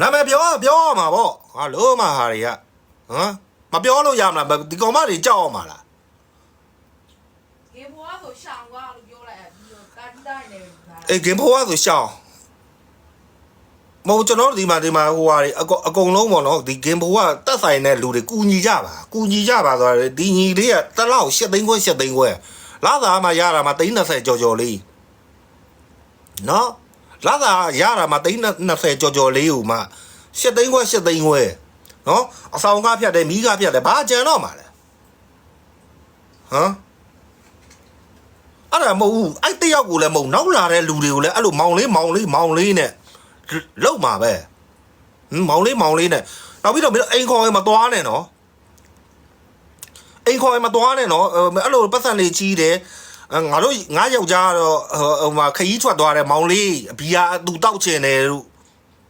နာမည်ပြောပြောရမှာပေါ့ဟာလို့မဟာတွေကဟမ်မပြောလို့ရမလားဒီကောင်မတွေကြောက်အောင်မလားဂေဘောဆိုရှောင်းကွာလို့ပြောလိုက်ပြီးတော့ကာတီတိုင်းလည်းဒါအေးဂင်ဖိုးကဆိုရှောင်းမဟုတ်ကျွန်တော်တို့ဒီမှာဒီမှာဟိုဟာတွေအကုန်အကုန်လုံးပေါ့နော်ဒီဂင်ဖိုးကတက်ဆိုင်တဲ့လူတွေကူညီကြပါကူညီကြပါဆိုတော့ဒီညီလေးကတစ်လောက်၈သိန်းခွဲ၈သိန်းခွဲလာသာမှရတာမှ330ကြော်ကြော်လေးနော် လာသာရတာမှ320ကြော်ကြော်လေးဟိုမှ၈သိန်းခွဲ၈သိန်းခွဲနော်အဆောင်ကားဖြတ်တယ်မီးကားဖြတ်တယ်ဘာကြံတော့မှာလဲဟမ်အဲ့ဒါမဟုတ်ဘူးအဲ့တယောက်ကိုလည်းမဟုတ်နောက်လာတဲ့လူတွေကိုလည်းအဲ့လိုမောင်လေးမောင်လေးမောင်လေးနဲ့လောက်မှာပဲဟင်မောင်လေးမောင်လေးနဲ့နောက်ပြီးတော့မင်းတို့အိမ်ခေါ်ရင်မသွားနဲ့နော်အိမ်ခေါ်ရင်မသွားနဲ့နော်အဲ့လိုပတ်စံလေးကြီးတယ် ငါတို့ငါယောက်ျားတော့ဟိုမှာခရီးထွက်သွားတယ်မောင်လေးဘီယာသူတောက်ချင်တယ်လို့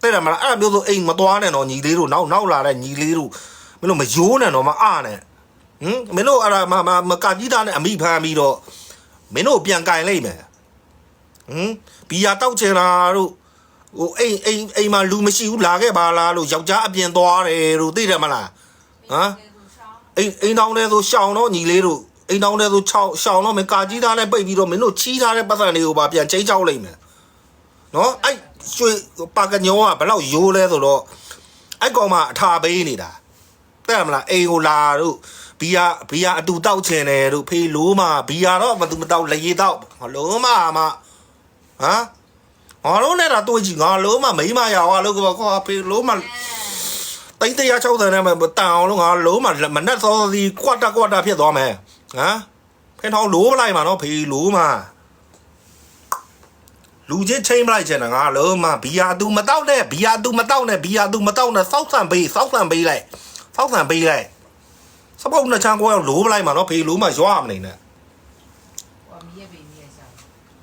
တဲ့တယ်မလားအဲ့လိုမျိုးဆိုအိမ်မသွားနဲ့နော်ညီလေးတို့နောက်နောက်လာတဲ့ညီလေးတို့မင်းတို့မယိုးနဲ့နော်မအားနဲ့ဟင်မင်းတို့အဲ့ဒါမမမကကြီးသားနဲ့အမိဖမ်းပြီးတော့မင်းတို့ပြန်ကင်လိုက်မယ်ဟမ်ဘီယာတောက်ချင်တာတို့ဟိုအိမ်အိမ်အိမ်မှာလူမရှိဘူးလာခဲ့ပါလားလို့ယောက်ျားအပြင်သွားတယ်လို့သိတယ်မလားဟမ်အိမ်အိမ်တောင်းတဲ့ဆိုရှောင်းတော့ညီလေးတို့ အိမ်တောင်းတဲ့ဆို6ရှောင်းတော့မင်းကာကြီးသားနဲ့ပိတ်ပြီးတော့မင်းတို့ချီးထားတဲ့ပတ်စံတွေကိုပါပြန်ချင်းချောက်လိုက်မယ်နော်အဲ့ရွှေပါကညောကဘယ်လောက်ရိုးလဲဆိုတော့အဲ့ကောင်မှအထာပေးနေတာတဲ့မလားအိမ်ကိုလာတို့ဘီယာဘီယာအတူတောက်ချင်တယ်တို့ဖေးလိုးမဘီယာတော့မသူမတောက်လေရီတောက်ဟလုံးမမဟမ်ငါတို့နဲ့တော့တွေ့ကြည့်ငါလုံးမမိမရအောင်လို့ကောဖေးလိုးမတိတ်160နဲ့မတန်အောင်လို့ငါလုံးမမနဲ့စောစီကွက်တာကွက်တာဖြစ်သွားမယ် ဟမ်ဖင်ထောင်းလိုးမလိုက်မှာနော်ဖေးလိုးမှာလူချင်းချင်းမလိုက်ချင်တာငါလုံးမဘီယာသူမတောက်နဲ့ဘီယာသူမတောက်နဲ့ဘီယာသူမတောက်နဲ့စောက်ဆန်ပေးစောက်ဆန်ပေးလိုက်စောက်ဆန်ပေးလိုက်စပုတ်နှစ်ချမ်းကိုလိုးမလိုက်မှာနော်ဖေးလိုးမှာရွာမနေနဲ့ဟိုမီးရဲ့ဘေးမီးရဲ့ရှောင်း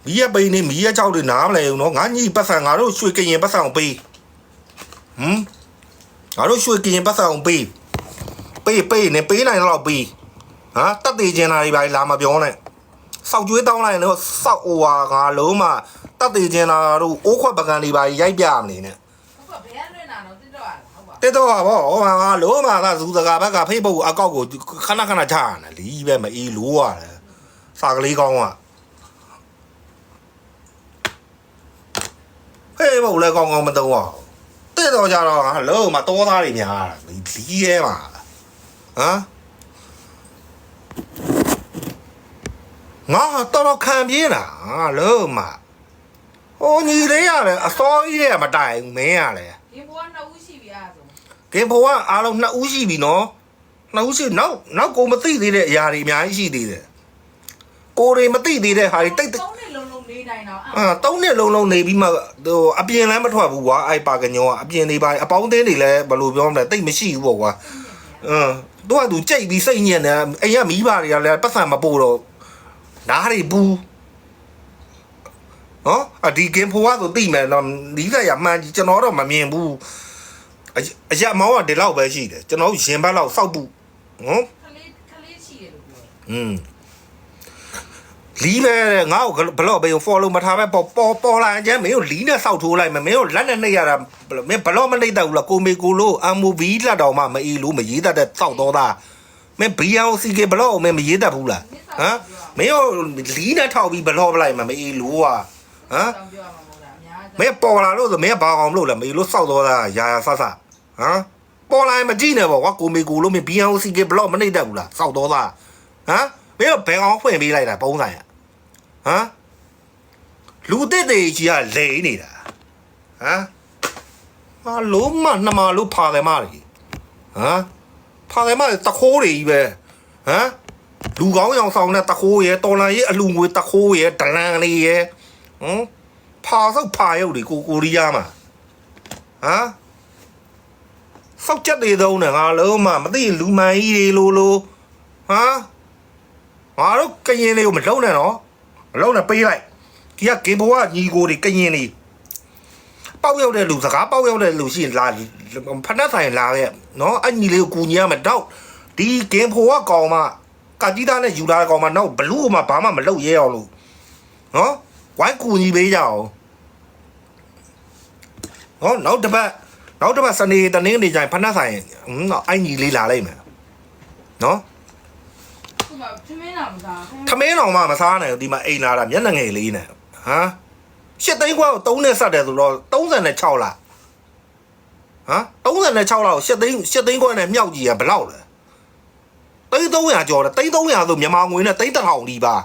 မီးရပိန်နေမီးရချောက်တွေနားမလဲဘူးနော်ငါညီပတ်ဆံငါတို့ရွှေကရင်ပတ်ဆံကိုပေးဟမ်ငါတို့ရွှေကရင်ပတ်ဆံကိုပေးပေးပေးနေပေးနိုင်တော့ပေး ဟာတက်သေးချင်တာတွေပါလာမပြောနဲ့စောက်ကျွေးတောင်းလိုက်ရင်တော့စောက်ဟိုဟာငါလုံးမတက်သေးချင်တာတို့အိုးခွက်ပကံတွေပါရိုက်ပြမနေနဲ့ဟုတ်ကဲ့ဘယ်ကလွင့်တာတော့တိတော့ဟုတ်ပါတက်တော့ဟာဗောဟောငါလုံးမကဇူစကားဘက်ကဖေးပုတ်အကောက်ကိုခဏခဏချရတယ်လီးပဲမအေးလိုးရတယ်စာကလေးကောင်းอ่ะဟေးမဟုတ်လဲကောင်းကောင်းမတုံးအောင်တဲ့တော့ကြတော့ငါလုံးမတောသားတွေများတာလီးရဲမှာဟမ် ငါတော်တော်ခံပြေးတာငါလုံးမဟိုညီလေးရတယ်အစောကြီးတဲ့မတိုင်ဘူးမင်းရတယ်ဂေဘောကနှစ်ဦးရှိပြီအားဆိုကင်ဖိုကအားလုံးနှစ်ဦးရှိပြီနော်နှစ်ဦးရှိနောက်နောက်ကိုမသိသေးတဲ့အရာတွေအများကြီးရှိသေးတယ်ကိုတွေမသိသေးတဲ့ဟာတွေတိတ်တိတ်သုံးနှစ်လုံးလုံးနေနိုင်တော့အာသုံးနှစ်လုံးလုံးနေပြီးမှဟိုအပြင်လည်းမထွက်ဘူးကွာအဲ့ပါကညောကအပြင်နေပါအပေါင်းအသင်းတွေလည်းဘယ်လိုပြောမလဲတိတ်မရှိဘူးပေါ့ကွာအင်း သူကသူကြိတ်ပြီးစိတ်ညစ်နေအိမ်ကမိဘတွေကလည်းပတ်စံမပို့တော့နားတွေဘူးနော်အဒီဂိမ်းဖိုကဆိုတိမယ်နော်ဒီကရမှန်ကြီးကျွန်တော်တော့မမြင်ဘူးအအရက်မောင်းကဒီလောက်ပဲရှိတယ်ကျွန်တော်ရင်ဘတ်လောက်စောက်ဘူးနော်ခလေးခလေးရှိတယ်လို့ပြောอืม လီးပဲတဲ့ငါ့ကိုဘလော့ပေးအောင် follow မထားပဲပေါ်ပေါ်ပေါ်လာချင်မင်းတို့လီးနဲ့စောက်ထိုးလိုက်မယ်မင်းတို့လက်နဲ့နှိပ်ရတာမင်းဘလော့မနှိပ်တတ်ဘူးလားကိုမေကိုလို့ MOV လက်တော်မှမအေးလို့မရေးတတ်တဲ့စောက်တော်သားမင်း BRCK ဘလော့အောင်မင်းမရေးတတ်ဘူးလားဟမ်မင်းတို့လီးနဲ့ထောက်ပြီးဘလော့ပလိုက်မယ်မအေးလို့ဟာဟမ်မင်းပေါ်လာလို့ဆိုမင်းကဘာအောင်မလုပ်လဲမအေးလို့စောက်တော်သားရာရာဆဆဟမ်ပေါ်လာရင်မကြည့်နဲ့ပေါ့ကွာကိုမေကိုလို့မင်း BRCK ဘလော့မနှိပ်တတ်ဘူးလားစောက်တော်သားဟမ်မင်းတို့ဘယ်အောင်ဖွင့်ပေးလိုက်တာပုံဆိုင် ဟမ်လူတစ်တွေကြီးကလိန်နေတာဟမ်ဟာလုံးမနှမလို့ဖာတယ်မတွေဟမ်ဖာတယ်မတခိုးတွေကြီးပဲဟမ်လူကောင်းရောင်ဆောင်တဲ့တခိုးရယ်တော်လန်ရေးအလူငွေတခိုးရယ်ဒလန်လေးရယ်ဟမ်ဖာဆုပ်ဖာရုပ်တွေကိုကိုရီးယားမှာဟမ်စောက်ချက်တွေသုံးတယ်ငါလုံးမမသိလူမှန်ကြီးတွေလိုလိုဟမ်ငါတို့ကရင်တွေကိုမလုံးနဲ့နော် အလုံးနဲ့ပေးလိုက်ဒီကဂင်ဘိုကညီကိုတွေကရင်နေပေါက်ရောက်တဲ့လူစကားပေါက်ရောက်တဲ့လူရှိရင်လာဖက်နှက်ဆိုင်လာခဲ့နော်အညီလေးကိုကူညီရမယ်တော့ဒီဂင်ဘိုကကောင်မကကြီးသားနဲ့ယူလာတဲ့ကောင်မတော့ဘလူးမှဘာမှမလုပ်ရဲအောင်လို့နော်ဝိုင်းကူညီပေးကြအောင်နော်နောက်တစ်ပတ်နောက်တစ်ပတ်စနေတနင်္ဂနွေကျရင်ဖက်နှက်ဆိုင်ဟင်းတော့အိုင်ကြီးလေးလာလိုက်မယ်နော် သူကထမင်းလာမသားထမင်းတော်မှမစားနိုင်ဘူးဒီမှာအိမ်လာတာမျက်နှာငယ်လေးနဲ့ဟမ်ရှစ်သိန်းခွဲကို3နဲ့ဆက်တယ်ဆိုတော့36လားဟမ်36လောက်ရှစ်သိန်းရှစ်သိန်းခွဲနဲ့မြောက်ကြီးရဘယ်လောက်လဲသိန်း300ကျော်တယ်သိန်း300ဆိုမြန်မာငွေနဲ့သိန်း1000ဒီပါ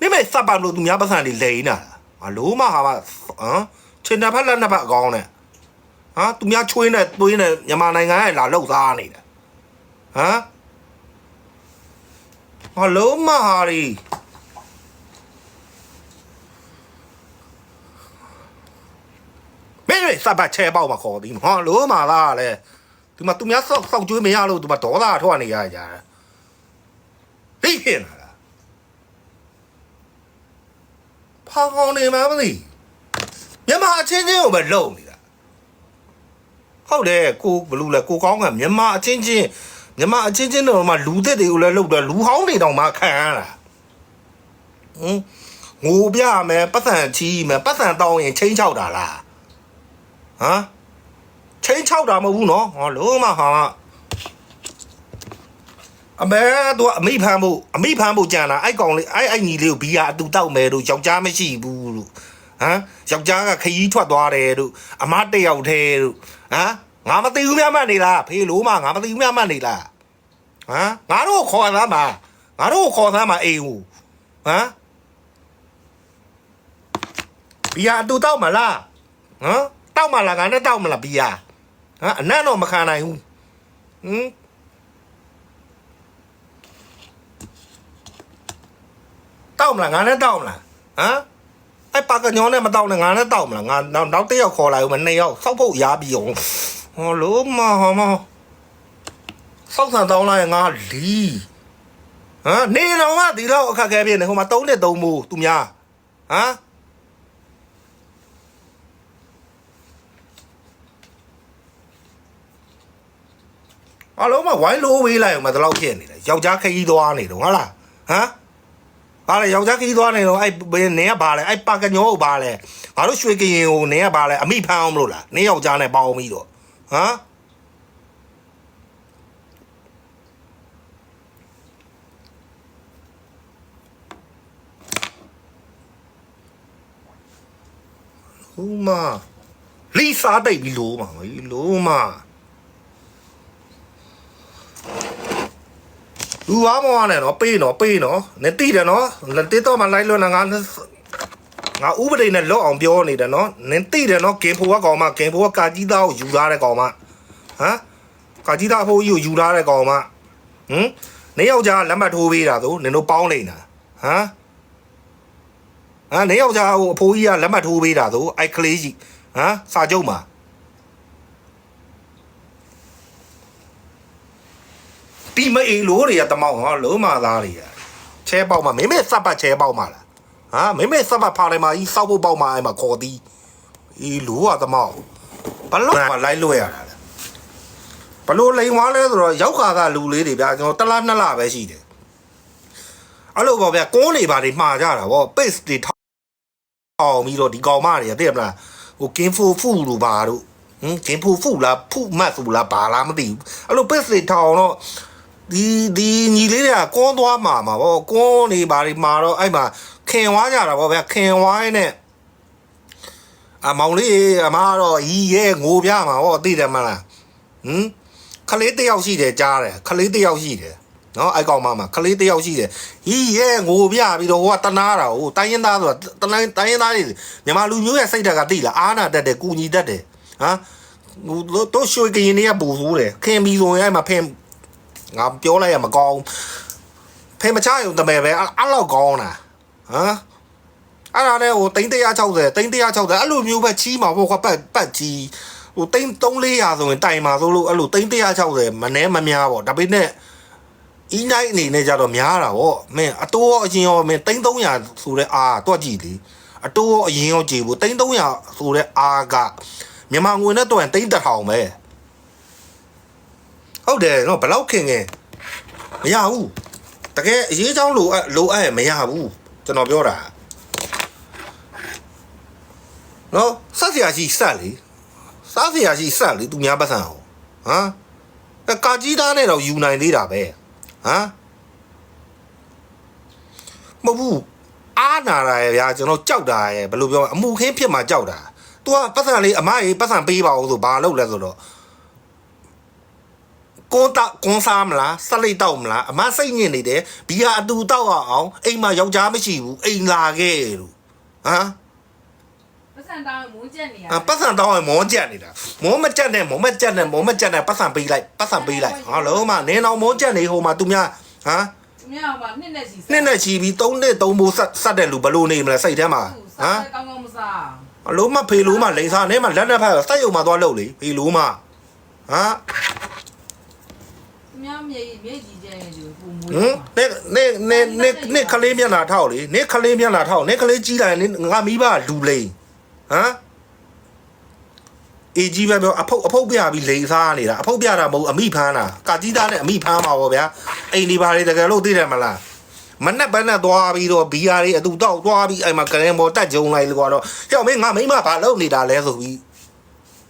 နိမေစပ်ပါလို့သူများပတ်စံလေးလိန်နေတာအလို့မဟာမဟမ်ချင်တဲ့ဖက်လက်နှစ်ဖက်အကောင်းနဲ့ဟာသူများချွေးနဲ့သွေးနဲ့မြန်မာနိုင်ငံရဲ့လာလောက်သားနေတယ်ဟမ် ဟယ်လိုမဟာရီမင်းတို့စပတ်ချဲပေါက်မှာခေါ်သည်ဟောလိုမာလားလေဒီမှာသူများစောက်စောက်ကျွေးမရလို့ဒီမှာဒေါသထွက်နေရကြတယ်သိဖြစ်လာလားဖာကောင်းနေမှာမသိမြန်မာအချင်းချင်းကိုပဲလုံနေတာဟုတ်တယ်ကိုဘလူးလဲကိုကောင်းကမြန်မာအချင်းချင်း မြမအချင်းချင်းတော့မှလူသက်တွေကိုလည်းလှုပ်တယ်လူဟောင်းတွေတောင်မှခံရတာဟင်ငိုပြမယ်ပတ်စံချီးမယ်ပတ်စံတောင်းရင်ချင်းချောက်တာလားဟမ်ချင်းချောက်တာမဟုတ်ဘူးနော်ဟောလုံးမဟာမအမေတို့အမိဖမ်းဖို့အမိဖမ်းဖို့ကြံတာအဲ့ကောင်လေးအဲ့အဲ့ညီလေးကိုဘီယာအတူတောက်မယ်တို့ယောက်ျားမရှိဘူးလို့ဟမ်ယောက်ျားကခရီးထွက်သွားတယ်တို့အမတစ်ယောက်တည်းတို့ဟမ် ငါမသိဘူးများမှတ်နေလားဖေလို့မငါမသိဘူးများမှတ်နေလားဟမ်ငါတို့ခေါ်သားမှာငါတို့ခေါ်သားမှာအိမ်ဟူဟမ်ဘီယာအတူတောက်မလားဟမ်တောက်မလားငါနဲ့တောက်မလားဘီယာဟမ်အနံ့တော့မခံနိုင်ဘူးဟမ်တောက်မလားငါနဲ့တောက်မလားဟမ်အဲ့ပါကညောနဲ့မတောက်နဲ့ငါနဲ့တောက်မလားငါနောက်နောက်တစ်ယောက်ခေါ်လာဦးမနှစ်ယောက်စောက်ဖို့ရားပြီးအောင် ဟောလို့မဟောမစောက်ဆန်တောင်းလိုက်ငါလီဟမ်နေတော့ကဒီတော့အခက်ခဲပြနေဟိုမှာ3နှစ်3မိုးသူများဟမ်အလုံးမဝိုင်းလိုဝေးလိုက်အောင်မတလောက်ဖြစ်နေတယ်ယောက်ျားခကြီးသွားနေတော့ဟုတ်လားဟမ်ဘာလဲယောက်ျားခကြီးသွားနေတော့အဲ့ဘယ်နေကဘာလဲအဲ့ပါကညောကိုဘာလဲငါတို့ရွှေကရင်ကိုနေကဘာလဲအမိဖမ်းအောင်မလို့လားနေယောက်ျားနဲ့ပေါအောင်ပြီးတော့ ဟမ်ဟူမလီစာတိတ်ပြီးလို့မှာလို့မှာလူဝါမောနဲ့နော်ပေးနော်ပေးနော်နေတိတယ်နော်လက်တေတော့မလိုက်လို့ငါ ငါဥပဒေနဲ့လော့အောင်ပြောနေတယ်နော်နင်တိတယ်နော်ဂင်ဖိုကကောင်မဂင်ဖိုကကာကြီးသားကိုယူထားတဲ့ကောင်မဟမ်ကာကြီးသားအဖိုးကြီးကိုယူထားတဲ့ကောင်မဟမ်နေယောက်ျားလက်မှတ်ထိုးပေးတာသို့နင်တို့ပေါင်းနေတာဟမ်ဟမ်နေယောက်ျားဟိုအဖိုးကြီးကလက်မှတ်ထိုးပေးတာသို့အဲ့ကလေးကြီးဟမ်စာချုပ်မှာတီမအေလိုတွေကတမောက်ဟောလုံးမသားတွေကချဲပေါက်မှာမင်းမေစပ်ပတ်ချဲပေါက်မှာလား ဟာမင်းမေစပ်ပတ်ဖားတယ်မှာကြီးစောက်ဖို့ပေါက်မှာအဲ့မှာခေါ်သည်အေးလိုကတမောက်ဘလို့ကလိုက်လွှဲရတာလဲဘလို့လိန်သွားလဲဆိုတော့ရောက်ခါကလူလေးတွေဗျာကျွန်တော်တစ်လားနှစ်လားပဲရှိတယ်အဲ့လိုပေါ့ဗျာကုန်းနေပါတွေမှားကြတာဗော pace တွေထောက်အောင်ပြီးတော့ဒီကောင်မတွေကသိရမလားဟို game for food လို့ပါတို့ဟင် game for food လားဖုမတ်ဆိုလားဘာလားမသိဘူးအဲ့လို pace တွေထောက်အောင်တော့ဒီဒီညီလေးတွေကကွန်းသွားမှာမှာဗောကွန်းနေပါဒီမှာတော့အဲ့မှာ ခင်ဝါကြတာဗောဗျာခင်ဝိုင်းနဲ့အမောင်လေးအမကတော့ရီရဲငိုပြမှာဗောသိတယ်မလားဟမ်ခလေးတယောက်ရှိတယ်ကြားတယ်ခလေးတယောက်ရှိတယ်နော်အဲ့ကောင်မမှာခလေးတယောက်ရှိတယ်ရီရဲငိုပြပြီးတော့ဟိုကတနာတာဟိုတိုင်းရင်သားဆိုတာတတိုင်းတိုင်းရင်သားတွေမြန်မာလူမျိုးရဲ့စိတ်ဓာတ်ကသိလားအာနာတက်တယ်ကူညီတတ်တယ်ဟမ်ဟိုတို့ရွှေကရင်တွေကပူဆိုးတယ်ခင်ပြီးဆိုရင်အဲ့မှာဖင်ငါပြောလိုက်ရမကောင်းဖေမချရုံတမဲပဲအဲ့အဲ့လောက်ကောင်းတာ ဟမ်အဲ့ဒါနဲ့ဟိုတိန်း160တိန်း160အဲ့လိုမျိုးပဲချီးမှာပေါ့ကွာပတ်ပတ်ကြီးဟိုတိန်း3 400ဆိုရင်တိုင်မှာဆိုလို့အဲ့လိုတိန်း160မနှဲမများပေါ့ဒါပေမဲ့အင်းနိုင်အနေနဲ့ကြတော့များတာဗောမင်းအတိုးရောအရင်ရောမင်းတိန်း300ဆိုတဲ့အာတော့ကြည့်လေအတိုးရောအရင်ရောကြည့်ဘူးတိန်း300ဆိုတဲ့အာကမြန်မာငွေနဲ့တော့တိန်း1000ပဲဟုတ်တယ်နော်ဘလောက်ခင်ခင်မရဘူးတကယ်အရေးချောင်းလိုအပ်လိုအပ်ရင်မရဘူး ကျွန်တော်ပြောတာနော်စက်စရာရှိစက်လေစက်စရာရှိစက်လေသူများပတ်စံဟောဟမ်အဲကာကြီးသားနဲ့တော့ယူနိုင်သေးတာပဲဟမ်မဟုတ်ဘူးအားနာတာရယ်ဗျာကျွန်တော်ကြောက်တာရယ်ဘယ်လိုပြောအမှုခင်းဖြစ်မှာကြောက်တာ तू ကပတ်စံလေးအမကြီးပတ်စံပေးပါအောင်ဆိုဘာလုပ်လဲဆိုတော့ ကိုတာကွန်စားမလားဆက်လိုက်တော့မလားအမစိတ်ညစ်နေတယ်ဘီယာအတူတောက်အောင်အိမ်မှာယောက်ျားမရှိဘူးအိမ်လာခဲ့လို့ဟမ်ပတ်စံတောင်းမုန်းချက်နေရအပတ်စံတောင်းရင်မောကြက်နေတာမောမကြက်နဲ့မောမကြက်နဲ့မောမကြက်နဲ့ပတ်စံပေးလိုက်ပတ်စံပေးလိုက်ဟာလုံးမနင်းအောင်မောကြက်နေဟိုမှာသူများဟမ်သူများကနှစ်နဲ့စီနှစ်နဲ့ချီပြီးသုံးနှစ်သုံးဖို့ဆက်ဆက်တဲ့လူဘလို့နေမလဲစိတ်ထဲမှာဟဟမ်မ်ကောင်းကောင်းမစားအလုံးမဖေလို့မလိန်စားနဲ့မလက်နဲ့ဖက်စိုက်ရုံမှာသွားလုပ်လေဖေလို့မဟမ်သူ များမြေမြေကြီးကျဲနေလို့ပုံမွေးဟမ်နေနေနေနေနေခလေးမျက်နှာထောက်လေနေခလေးမျက်နှာထောက်နေခလေးကြီးလိုက်နေငါမိဘလူလိန်ဟမ်အေကြီးပဲပြောအဖုတ်အဖုတ်ပြပြီးလိန်စားနေတာအဖုတ်ပြတာမဟုတ်အမိဖမ်းတာကာကြီးသားနဲ့အမိဖမ်းမှာပေါ့ဗျာအိမ်ဒီဘာတွေတကယ်လို့သိတယ်မလားမနဲ့ဘက်နဲ့သွားပြီးတော့ဘီယာတွေအတူတောက်သွားပြီးအဲ့မှာကရင်ပေါ်တက်ကြုံလိုက်လို့ကတော့ဟဲ့မင်းငါမိမဘာလုပ်နေတာလဲဆိုပြီး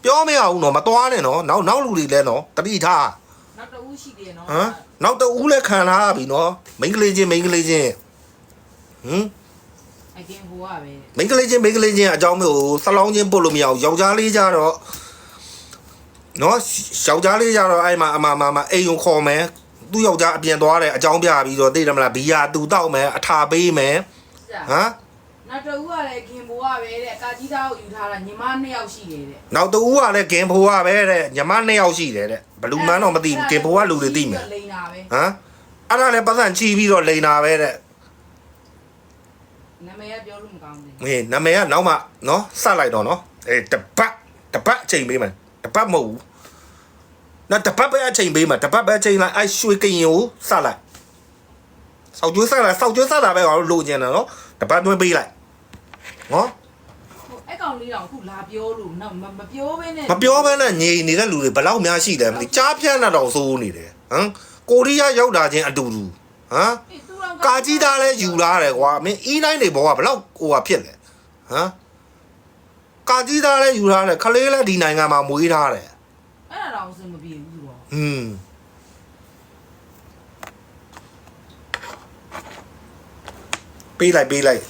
ပြောမရဘူးနော်မသွားနဲ့နော်နောက်နောက်လူတွေလဲနော်တတိထားနောက်တ ဦးရှိတယ်နော်ဟမ်နောက်တဦးလည်းခံလာပြီနော်မိန်းကလေးချင်းမိန်းကလေးချင်းဟမ်အကင်ဟိုကပဲမိန်းကလေးချင်းမိန်းကလေးချင်းအကြောင်းမျိုးဆလောင်းချင်းပို့လို့မရအောင်ယောက်ျားလေးကြတော့နော်ယောက်ျားလေးကြတော့အဲ့မှာအမမမအိမ်ုံခေါ်မယ်သူ့ယောက်ျားအပြင်သွားတယ်အကြောင်းပြပြီးတော့သိတယ်မလားဘီယာတူတောက်မယ်အထာပေးမယ်ကြာဟမ် နောက်တဦးကလည်းခင်ဘိုးကပဲတဲ့ကာကြီးသားကိုယူထားတာညီမနှစ်ယောက်ရှိတယ်တဲ့နောက်တဦးကလည်းဂင်ဖိုးကပဲတဲ့ညီမနှစ်ယောက်ရှိတယ်တဲ့ဘလူးမန်းတော့မသိဘူးဂင်ဖိုးကလူတွေသိမယ်လိန်တာပဲဟမ်အဲ့ဒါလည်းပတ်စံချီပြီးတော့လိန်တာပဲတဲ့နာမည်ကပြောလို့မကောင်းဘူးဟေးနာမည်ကနောက်မှနော်စလိုက်တော့နော်အေးတပတ်တပတ်အချိန်ပေးမယ်တပတ်မဟုတ်ဘူးနော်တပတ်ပဲအချိန်ပေးမယ်တပတ်ပဲအချိန်လိုက်အဲ့ရွှေကရင်ကိုစလိုက်စောက်ကျွေးစလိုက်စောက်ကျွေးစတာပဲငါတို့လိုချင်တယ်နော်တပတ်တွင်းပေးလိုက် နော်ဟိုအဲ့ကောင်လေးတော့အခုလာပြောလို့နော်မပြောဘဲနဲ့မပြောဘဲနဲ့ညီနေတဲ့လူတွေဘယ်လောက်များရှိတယ်မသိကြားပြန့်တာတော့စိုးနေတယ်ဟမ်ကိုရီးယားရောက်တာချင်းအတူတူဟမ်ကာကြီးသားလဲယူလာတယ်ကွာမင်းအီးတိုင်းတွေဘောကဘလောက်ဟိုဟာဖြစ်လဲဟမ်ကာကြီးသားလဲယူလာတယ်ခလေးလဲဒီနိုင်ငံမှာမွေးထားတယ်အဲ့ဒါတော့အဆင်မပြေဘူးတော့ဟွန်းပေးလိုက်ပေးလိုက်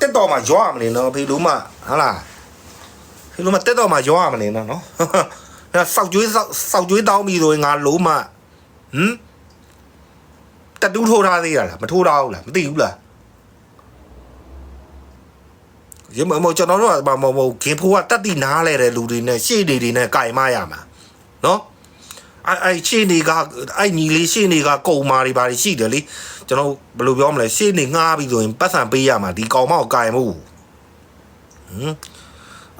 တက်တော့မှရောရမနေနော်ဖေလို့မဟာလားဖေလို့မတက်တော့မှရောရမနေနော်နော်ဒါစောက်ကျွေးစောက်စောက်ကျွေးတောင်းပြီးဆိုရင်ငါလုံးမဟမ်တက်တူးထိုးထားသေးရလားမထိုးထားဘူးလားမသိဘူးလားရမမကျွန်တော်တို့ကမမမဂင်ဖိုးကတက်တိနားလဲတဲ့လူတွေနဲ့ရှေ့တွေတွေနဲ့ကြိုင်မရမှာနော်အဲ့အဲ့ရှေ့တွေကအဲ့ညီလေးရှေ့တွေကကုံမာတွေဘာတွေရှိတယ်လေ ကျွန်တော်ဘယ်လိုပြောမလဲရှေ့နေငှားပြီးဆိုရင်ပတ်စံပေးရမှာဒီကောင်မကိုကြိုင်မှုဟမ်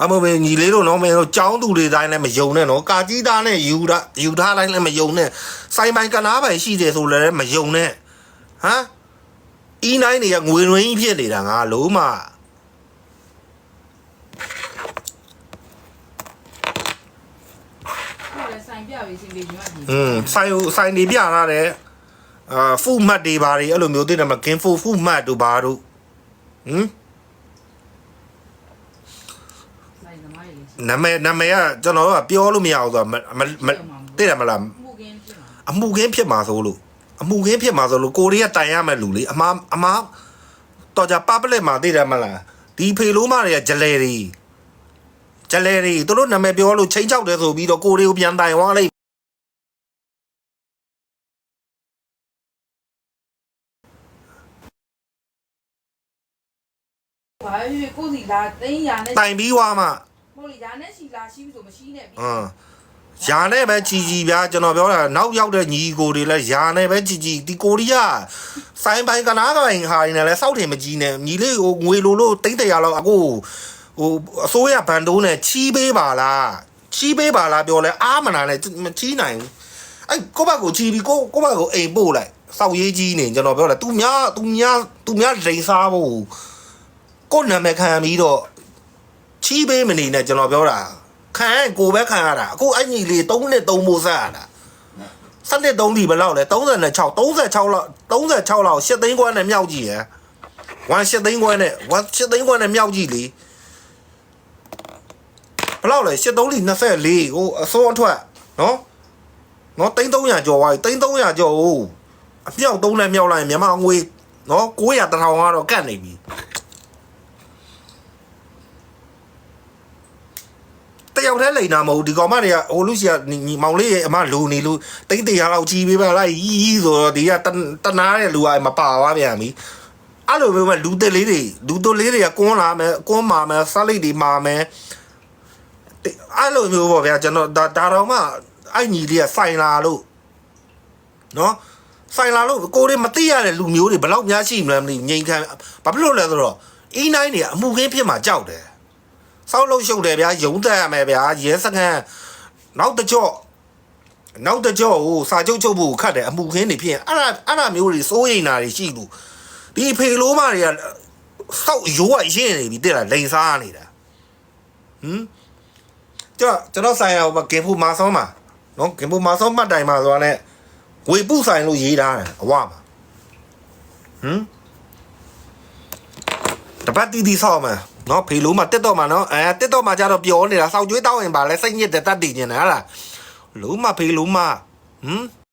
အမမေညီလေးတို့နော်မင်းတို့ចောင်းသူတွေတိုင်းလည်းမယုံနဲ့နော်ကာကြီးသားနဲ့ယူတာယူထားတိုင်းလည်းမယုံနဲ့စိုင်းပိုင်ကနားပိုင်ရှိတယ်ဆိုလည်းမယုံနဲ့ဟမ်အီးနိုင်တွေကငွေရင်းကြီးဖြစ်နေတာငါလုံးမ ဟိုလည်းဆိုင်ပြပြီးစင်ပြေညီမကြီး อืมဆိုင်ကိုဆိုင်နေပြထားတယ် အာဖူမတ်တွေဘာတွေအဲ့လိုမျိုးသိတယ်မဂင်ဖူဖူမတ်တို့ဘာတို့ဟမ်ဆိုင်သမားကြီးလေးနာမည်နာမည်ကကျွန်တော်တို့ကပြောလို့မရဘူးဆိုတော့မမမသိတယ်မလားမှုကင်းဖြစ်မှာအမှုခင်းဖြစ်မှာဆိုလို့အမှုခင်းဖြစ်မှာဆိုလို့ကိုရီးယားတိုင်ရမဲ့လူလေအမားအမားတော့ကြပပလက်မှာသိတယ်မလားဒီဖေလိုးမတွေကဂျလဲတွေဂျလဲတွေသူတို့နာမည်ပြောလို့ချိန်ချောက်တယ်ဆိုပြီးတော့ကိုရီးကိုပြန်တိုင်သွားလိုက် ကိုစီလာသိန်းရာနဲ့ တိုင်ပြီးွားမှ မို့လေရာနဲ့စီလာရှိပြီဆိုမရှိနဲ့ပြီ အင်းယာနဲ့ပဲជីជីဗျာကျွန်တော်ပြောတာနောက်ရောက်တဲ့ညီကိုတွေလည်းယာနဲ့ပဲជីជីဒီကိုရီးယားစိုင်းပိုင်းကနားပိုင်းဟာနေလည်းစောက်တယ်မကြီးနဲ့ညီလေးကိုငွေလိုလို့တိတ်တရာလောက်အခုဟိုအစိုးရဘန်တိုးနဲ့ချီးပေးပါလားချီးပေးပါလားပြောလဲအားမနာနဲ့မချီးနိုင်ဘူးအဲ့ကိုဘကိုချီးပြီးကိုကိုဘကိုအိမ်ပို့လိုက်စောက်ရေးကြီးနေကျွန်တော်ပြောတယ်သူများသူများသူများလိန်စားဖို့ ကိုနာမည်ခံပြီးတော့ချီးပေးမနေနဲ့ကျွန်တော်ပြောတာခံရင်ကိုပဲခံရတာအခုအဲ့ညီလေး3နှစ်3မိုးဆက်ရတာစနစ်3ဒီဘယ်လောက်လဲ36 36လောက်36လောက်8သိန်းခွဲနဲ့မြောက်ကြည့်ရယ်1 8သိန်းခွဲနဲ့1 8သိန်းခွဲနဲ့မြောက်ကြည့်လေဘလောက်လဲ83လီ24ဟိုအစိုးအထွက်နော်နော်3300ကျော်သွားပြီ3300ကျော်ဟိုအမြောက်သုံးနဲ့မြောက်လိုက်ရင်မြန်မာငွေနော်900တထောင်ကတော့ကတ်နေပြီ တယောက်တည်းလိန်တာမဟုတ်ဘူးဒီကောင်မတွေကဟိုလူစီကညီမောင်လေးရဲ့အမလူနေလူတိတ်တရာလောက်ကြီးပေးပါလားရီးဆိုတော့ဒီကတတနာတဲ့လူကမပါသွားပြန်ပြီအဲ့လိုမျိုးပဲလူတက်လေးတွေလူတုတ်လေးတွေကကွန်းလာမယ်ကွန်းမာမယ်ဆလိတ်တွေမာမယ်အဲ့လိုမျိုးပေါ့ဗျာကျွန်တော်ဒါဒါတော့မှအဲ့ညီလေးကဆိုင်လာလို့နော်ဆိုင်လာလို့ကိုယ်တွေမသိရတဲ့လူမျိုးတွေဘယ်လောက်များရှိမလဲမသိဘူးငိန်ခံဘာဖြစ်လို့လဲဆိုတော့အင်းတိုင်းတွေကအမှုခင်းဖြစ်မှာကြောက်တယ် စောက်လို့ရှုပ်တယ်ဗျာယုံတက်ရမယ်ဗျာရဲစခန်းနောက်တစ်ကြော့နောက်တစ်ကြော့ဟိုစာချုပ်ချုပ်ဖို့ခတ်တယ်အမှုခင်းနေဖြစ်ရင်အဲ့ဒါအဲ့ဒါမျိုးတွေစိုးရိမ်တာတွေရှိလို့ဒီဖေလိုးမတွေကစောက်ရိုးရရင်းနေပြီတဲ့လားလိန်စားနေတာဟမ်ကျွန်တော်ကျွန်တော်ဆိုင်ရဟိုမှာဂင်ဖူမာဆောင်းမှာနော်ဂင်ဖူမာဆောင်းမှတ်တိုင်မှာဆိုတာနဲ့ဝေပုဆိုင်လို့ရေးထားတယ်အဝမှာဟမ်တပတ်တီးတီးဆောက်မယ် နော်ဖေလိုးမှာတက်တော့မှာနော်အဲတက်တော့မှာကြတော့ပျော်နေတာစောက်ကျွေးတောင်းရင်ပါလဲစိတ်ညစ်တဲ့တတ်တည်နေတယ်ဟာလားလုံးမဖေလိုးမဟမ်